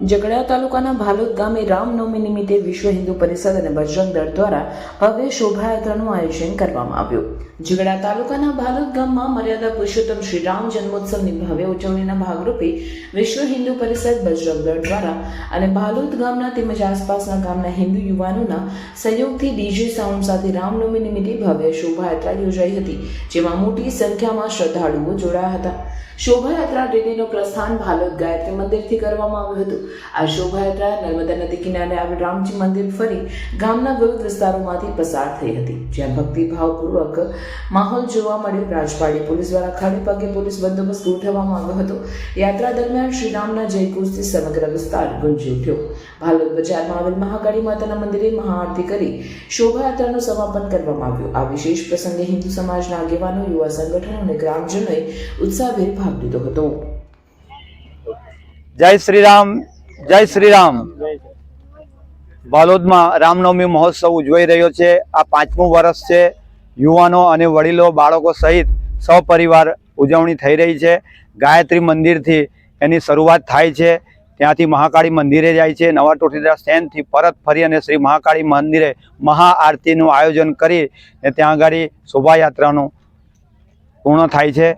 ઝઘડા તાલુકાના ભાલોદ ગામે રામનવમી નિમિત્તે વિશ્વ હિન્દુ પરિષદ અને બજરંગ દળ દ્વારા ભવ્ય શોભાયાત્રાનું આયોજન કરવામાં આવ્યું. ઝઘડા તાલુકાના ભાલોદ ગામમાં મર્યાદા પુરુષોત્તમ શ્રી રામ જન્મોત્સવની ભવ્ય ઉજવણીના ભાગરૂપે વિશ્વ હિન્દુ પરિષદ બજરંગ દળ દ્વારા અને ભાલોદ ગામના તેમજ આસપાસના ગામના હિન્દુ યુવાનોના સહયોગથી ડીજે સાઉન્ડ સાથે રામનવમી નિમિત્તે ભવ્ય શોભાયાત્રા યોજાઈ હતી, જેમાં મોટી સંખ્યામાં શ્રદ્ધાળુઓ જોડાયા હતા. શોભાયાત્રા રેલીનું પ્રસ્થાન ભાલોદ ગાયત્રી મંદિરથી કરવામાં આવ્યું હતું. આ શોભાયાત્રા નર્મદા નદી કિનારે આવેલ રામજી મંદિર ફરી ગામના વિવિધ વિસ્તારોમાંથી પસાર થઈ હતી. જ્યાં ભક્તિભાવપૂર્વક માહોલ જોવા મળ્યો. રાજપાડી પોલીસ દ્વારા ખાલી પગે પોલીસ બંદોબસ્ત ગોઠવવામાં આવ્યો હતો. યાત્રા દરમિયાન શ્રીરામના જયઘોષથી સમગ્ર વિસ્તાર ગુંજી ઉઠ્યો. ભાલોદ બજારમાં આવેલ મહાકાળી માતાના મંદિરે મહાઆરતી કરી શોભાયાત્રાનું સમાપન કરવામાં આવ્યું. આ વિશેષ પ્રસંગે હિન્દુ સમાજના આગેવાનો, યુવા સંગઠનો અને ગ્રામજનોએ ઉત્સાહભેર ભાગ લીધો હતો. જય શ્રી રામ. જય શ્રી રામ બાલોદમાં રામનવમી મહોત્સવ ઉજવાઈ રહ્યો છે. આ પાંચમું વર્ષ છે. યુવાનો અને વડીલો, બાળકો સહિત સપરિવાર ઉજવણી થઈ રહી છે. ગાયત્રી મંદિરથી એની શરૂઆત થાય છે. ત્યાંથી મહાકાળી મંદિરે જાય છે. નવા ટોટીદરા સ્ટેન્ડથી પરત ફરી અને શ્રી મહાકાળી મંદિરે મહાઆરતીનું આયોજન કરી ને ત્યાં આગળ શોભાયાત્રાનું પૂર્ણ થાય છે.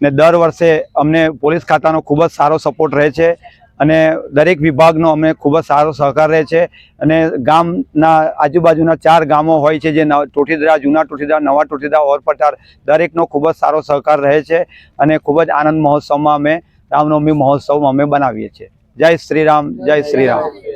ને દર વર્ષે અમને પોલીસ ખાતાનો ખૂબ જ સારો સપોર્ટ રહે છે. અને દરેક વિભાગનો અમને ખૂબ જ સારો સહકાર રહે છે. અને ગામના આજુબાજુના ચાર ગામો હોય છે, જે ટોટીદરા જૂના ટોટીદરા નવા ટોટીદરા ઓરપટાર દરેકનો ખૂબ જ સારો સહકાર રહે છે અને ખૂબ જ આનંદ મહોત્સવમાં અમે રામનવમી મહોત્સવ અમે બનાવીએ છીએ. જય શ્રી રામ, જય શ્રી રામ.